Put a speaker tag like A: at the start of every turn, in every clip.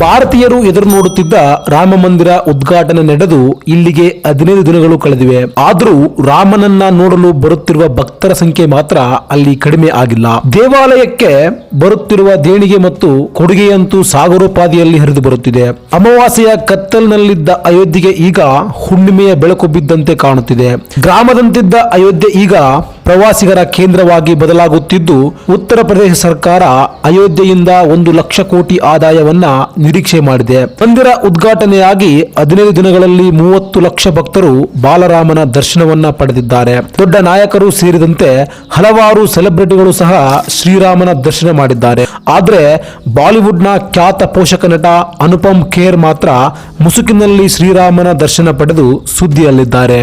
A: ಭಾರತೀಯರು ಎದುರು ನೋಡುತ್ತಿದ್ದ ರಾಮ ಮಂದಿರ ಉದ್ಘಾಟನೆ ನಡೆದು ಇಲ್ಲಿಗೆ ಹದಿನೈದು ದಿನಗಳು ಕಳೆದಿವೆ. ಆದರೂ ರಾಮನನ್ನ ನೋಡಲು ಬರುತ್ತಿರುವ ಭಕ್ತರ ಸಂಖ್ಯೆ ಮಾತ್ರ ಅಲ್ಲಿ ಕಡಿಮೆ ಆಗಿಲ್ಲ. ದೇವಾಲಯಕ್ಕೆ ಬರುತ್ತಿರುವ ದೇಣಿಗೆ ಮತ್ತು ಕೊಡುಗೆಯಂತೂ ಸಾಗರೋಪಾದಿಯಲ್ಲಿ ಹರಿದು ಬರುತ್ತಿದೆ. ಅಮಾವಾಸ್ಯೆಯ ಕತ್ತಲಿನಲ್ಲಿದ್ದ ಅಯೋಧ್ಯೆಗೆ ಈಗ ಹುಣ್ಣಿಮೆಯ ಬೆಳಕು ಬಿದ್ದಂತೆ ಕಾಣುತ್ತಿದೆ. ಗ್ರಾಮದಂತಿದ್ದ ಅಯೋಧ್ಯೆ ಈಗ ಪ್ರವಾಸಿಗರ ಕೇಂದ್ರವಾಗಿ ಬದಲಾಗುತ್ತಿದ್ದು, ಉತ್ತರ ಪ್ರದೇಶ ಸರ್ಕಾರ ಅಯೋಧ್ಯೆಯಿಂದ ಒಂದು ಲಕ್ಷ ಕೋಟಿ ಆದಾಯವನ್ನ ನಿರೀಕ್ಷೆ ಮಾಡಿದೆ. ಮಂದಿರ ಉದ್ಘಾಟನೆಯಾಗಿ ಹದಿನೈದು ದಿನಗಳಲ್ಲಿ ಮೂವತ್ತು ಲಕ್ಷ ಭಕ್ತರು ಬಾಲರಾಮನ ದರ್ಶನವನ್ನ ಪಡೆದಿದ್ದಾರೆ. ದೊಡ್ಡ ನಾಯಕರು ಸೇರಿದಂತೆ ಹಲವಾರು ಸೆಲೆಬ್ರಿಟಿಗಳು ಸಹ ಶ್ರೀರಾಮನ ದರ್ಶನ ಮಾಡಿದ್ದಾರೆ. ಆದ್ರೆ ಬಾಲಿವುಡ್ನ ಖ್ಯಾತ ಪೋಷಕ ನಟ ಅನುಪಮ್ ಖೇರ್ ಮಾತ್ರ ಮುಸುಕಿನಲ್ಲಿ ಶ್ರೀರಾಮನ ದರ್ಶನ ಪಡೆದು ಸುದ್ದಿಯಲ್ಲಿದ್ದಾರೆ.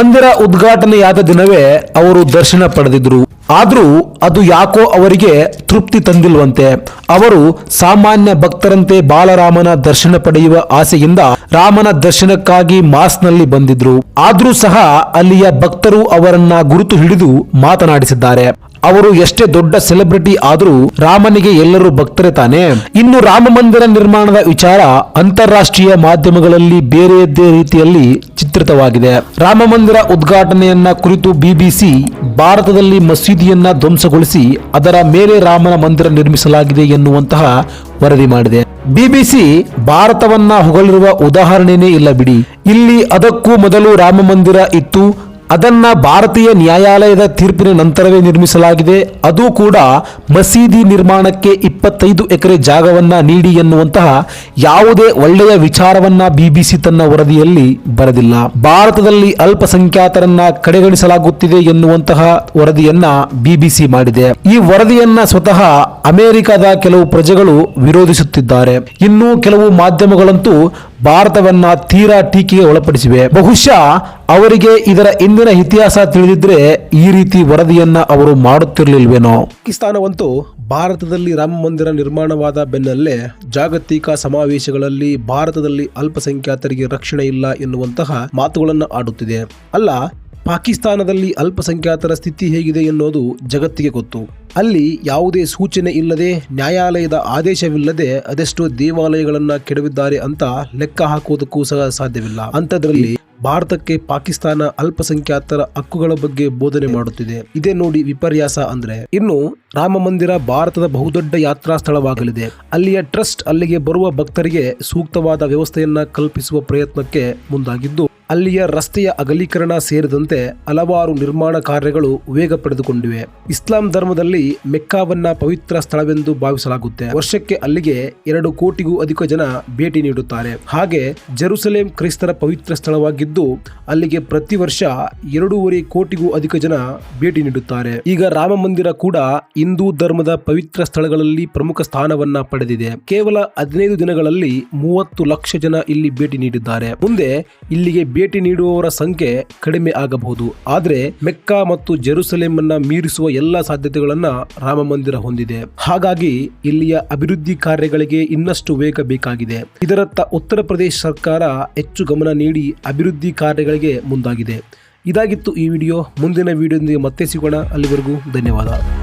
A: ಮಂದಿರ ಉದ್ಘಾಟನೆಯಾದ ದಿನವೇ ಅವರು ದರ್ಶನ ಪಡೆದಿದ್ರು. ಆದ್ರೂ ಅದು ಯಾಕೋ ಅವರಿಗೆ ತೃಪ್ತಿ ತಂದಿಲ್ವಂತೆ ಅವರು ಸಾಮಾನ್ಯ ಭಕ್ತರಂತೆ ಬಾಲರಾಮನ ದರ್ಶನ ಪಡೆಯುವ ಆಸೆಯಿಂದ ರಾಮನ ದರ್ಶನಕ್ಕಾಗಿ ಮಾಸ್ನಲ್ಲಿ ಬಂದಿದ್ರು. ಆದ್ರೂ ಸಹ ಅಲ್ಲಿಯ ಭಕ್ತರು ಅವರನ್ನ ಗುರುತು ಹಿಡಿದು ಮಾತನಾಡಿಸಿದ್ದಾರೆ. ಅವರು ಎಷ್ಟೇ ದೊಡ್ಡ ಸೆಲೆಬ್ರಿಟಿ ಆದರೂ ರಾಮನಿಗೆ ಎಲ್ಲರೂ ಭಕ್ತರೇ ತಾನೆ. ಇನ್ನು ರಾಮ ಮಂದಿರ ನಿರ್ಮಾಣದ ವಿಚಾರ ಅಂತಾರಾಷ್ಟ್ರೀಯ ಮಾಧ್ಯಮಗಳಲ್ಲಿ ಬೇರೆಯದ್ದೇ ರೀತಿಯಲ್ಲಿ ಚಿತ್ರಿತವಾಗಿದೆ. ರಾಮ ಮಂದಿರ ಉದ್ಘಾಟನೆಯನ್ನ ಕುರಿತು ಬಿಬಿಸಿ ಭಾರತದಲ್ಲಿ ಮಸೀದಿಯನ್ನ ಧ್ವಂಸಗೊಳಿಸಿ ಅದರ ಮೇಲೆ ರಾಮನ ಮಂದಿರ ನಿರ್ಮಿಸಲಾಗಿದೆ ಎನ್ನುವಂತಹ ವರದಿ ಮಾಡಿದೆ. ಬಿಬಿಸಿ ಭಾರತವನ್ನ ಹೊಗಳಿರುವ ಉದಾಹರಣೆನೇ ಇಲ್ಲ ಬಿಡಿ. ಇಲ್ಲಿ ಅದಕ್ಕೂ ಮೊದಲು ರಾಮ ಮಂದಿರ ಇತ್ತು ಅದನ್ನ ಭಾರತೀಯ ನ್ಯಾಯಾಲಯದ ತೀರ್ಪಿನ ನಂತರವೇ ನಿರ್ಮಿಸಲಾಗಿದೆ. ಅದು ಕೂಡ ಮಸೀದಿ ನಿರ್ಮಾಣಕ್ಕೆ ಇಪ್ಪತ್ತೈದು ಎಕರೆ ಜಾಗವನ್ನ ನೀಡಿ ಎನ್ನುವಂತಹ ಯಾವುದೇ ಒಳ್ಳೆಯ ವಿಚಾರವನ್ನ ಬಿಬಿಸಿ ತನ್ನ ವರದಿಯಲ್ಲಿ ಬರೆದಿಲ್ಲ. ಭಾರತದಲ್ಲಿ ಅಲ್ಪಸಂಖ್ಯಾತರನ್ನ ಕಡೆಗಣಿಸಲಾಗುತ್ತಿದೆ ಎನ್ನುವಂತಹ ವರದಿಯನ್ನ ಬಿಬಿಸಿ ಮಾಡಿದೆ. ಈ ವರದಿಯನ್ನ ಸ್ವತಃ ಅಮೆರಿಕದ ಕೆಲವು ಪ್ರಜೆಗಳು ವಿರೋಧಿಸುತ್ತಿದ್ದಾರೆ. ಇನ್ನು ಕೆಲವು ಮಾಧ್ಯಮಗಳಂತೂ ಭಾರತವನ್ನ ತೀರಾ ಟೀಕೆಗೆ ಒಳಪಡಿಸಿವೆ. ಬಹುಶಃ ಅವರಿಗೆ ಇದರ ಇಂದಿನ ಇತಿಹಾಸ ತಿಳಿದಿದ್ರೆ ಈ ರೀತಿ ವರದಿಯನ್ನ ಅವರು ಮಾಡುತ್ತಿರಲಿಲ್ವೇನೋ. ಪಾಕಿಸ್ತಾನವಂತೂ ಭಾರತದಲ್ಲಿ ರಾಮ ಮಂದಿರ ನಿರ್ಮಾಣವಾದ ಬೆನ್ನಲ್ಲೇ ಜಾಗತಿಕ ಸಮಾವೇಶಗಳಲ್ಲಿ ಭಾರತದಲ್ಲಿ ಅಲ್ಪಸಂಖ್ಯಾತರಿಗೆ ರಕ್ಷಣೆ ಇಲ್ಲ ಎನ್ನುವಂತಹ ಮಾತುಗಳನ್ನು ಆಡುತ್ತಿದೆ. ಅಲ್ಲ ಪಾಕಿಸ್ತಾನದಲ್ಲಿ ಅಲ್ಪಸಂಖ್ಯಾತರ ಸ್ಥಿತಿ ಹೇಗಿದೆ ಎನ್ನುವುದು ಜಗತ್ತಿಗೆ ಗೊತ್ತು. ಅಲ್ಲಿ ಯಾವುದೇ ಸೂಚನೆ ಇಲ್ಲದೆ, ನ್ಯಾಯಾಲಯದ ಆದೇಶವಿಲ್ಲದೆ ಅದೆಷ್ಟೋ ದೇವಾಲಯಗಳನ್ನು ಕೆಡವಿದ್ದಾರೆ ಅಂತ ಲೆಕ್ಕ ಹಾಕುವುದಕ್ಕೂ ಸಹ ಸಾಧ್ಯವಿಲ್ಲ. ಅಂಥದ್ರಲ್ಲಿ ಭಾರತಕ್ಕೆ ಪಾಕಿಸ್ತಾನ ಅಲ್ಪಸಂಖ್ಯಾತರ ಹಕ್ಕುಗಳ ಬಗ್ಗೆ ಬೋಧನೆ ಮಾಡುತ್ತಿದೆ. ಇದೇ ನೋಡಿ ವಿಪರ್ಯಾಸ ಅಂದ್ರೆ. ಇನ್ನು ರಾಮ ಮಂದಿರ ಭಾರತದ ಬಹುದೊಡ್ಡ ಯಾತ್ರಾ ಸ್ಥಳವಾಗಲಿದೆ. ಅಲ್ಲಿಯ ಟ್ರಸ್ಟ್ ಅಲ್ಲಿಗೆ ಬರುವ ಭಕ್ತರಿಗೆ ಸೂಕ್ತವಾದ ವ್ಯವಸ್ಥೆಯನ್ನ ಕಲ್ಪಿಸುವ ಪ್ರಯತ್ನಕ್ಕೆ ಮುಂದಾಗಿದ್ದು ಅಲ್ಲಿಯ ರಸ್ತೆಯ ಅಗಲೀಕರಣ ಸೇರಿದಂತೆ ಹಲವಾರು ನಿರ್ಮಾಣ ಕಾರ್ಯಗಳು ವೇಗ ಪಡೆದುಕೊಂಡಿವೆ. ಇಸ್ಲಾಂ ಧರ್ಮದಲ್ಲಿ ಮೆಕ್ಕಾವನ್ನ ಪವಿತ್ರ ಸ್ಥಳವೆಂದು ಭಾವಿಸಲಾಗುತ್ತೆ. ವರ್ಷಕ್ಕೆ ಅಲ್ಲಿಗೆ ಎರಡು ಕೋಟಿಗೂ ಅಧಿಕ ಜನ ಭೇಟಿ ನೀಡುತ್ತಾರೆ. ಹಾಗೆ ಜೆರುಸಲೇಂ ಕ್ರೈಸ್ತರ ಪವಿತ್ರ ಸ್ಥಳವಾಗಿದ್ದು, ಅಲ್ಲಿಗೆ ಪ್ರತಿ ವರ್ಷ ಎರಡೂವರೆ ಕೋಟಿಗೂ ಅಧಿಕ ಜನ ಭೇಟಿ ನೀಡುತ್ತಾರೆ. ಈಗ ರಾಮ ಮಂದಿರ ಕೂಡ ಹಿಂದೂ ಧರ್ಮದ ಪವಿತ್ರ ಸ್ಥಳಗಳಲ್ಲಿ ಪ್ರಮುಖ ಸ್ಥಾನವನ್ನ ಪಡೆದಿದೆ. ಕೇವಲ ಹದಿನೈದು ದಿನಗಳಲ್ಲಿ ಮೂವತ್ತು ಲಕ್ಷ ಜನ ಇಲ್ಲಿ ಭೇಟಿ ನೀಡಿದ್ದಾರೆ. ಮುಂದೆ ಇಲ್ಲಿಗೆ ಭೇಟಿ ನೀಡುವವರ ಸಂಖ್ಯೆ ಕಡಿಮೆ ಆಗಬಹುದು. ಆದರೆ ಮೆಕ್ಕಾ ಮತ್ತು ಜೆರುಸಲೇಮ್ ಅನ್ನ ಮೀರಿಸುವ ಎಲ್ಲ ಸಾಧ್ಯತೆಗಳನ್ನ ರಾಮ ಮಂದಿರ ಹೊಂದಿದೆ. ಹಾಗಾಗಿ ಇಲ್ಲಿಯ ಅಭಿವೃದ್ಧಿ ಕಾರ್ಯಗಳಿಗೆ ಇನ್ನಷ್ಟು ವೇಗ ಬೇಕಾಗಿದೆ. ಇದರತ್ತ ಉತ್ತರ ಪ್ರದೇಶ ಸರ್ಕಾರ ಹೆಚ್ಚು ಗಮನ ನೀಡಿ ಅಭಿವೃದ್ಧಿ ಕಾರ್ಯಗಳಿಗೆ ಮುಂದಾಗಿದೆ. ಇದಾಗಿತ್ತು ಈ ವಿಡಿಯೋ. ಮುಂದಿನ ವಿಡಿಯೋದೊಂದಿಗೆ ಮತ್ತೆ ಸಿಗೋಣ. ಅಲ್ಲಿವರೆಗೂ ಧನ್ಯವಾದ.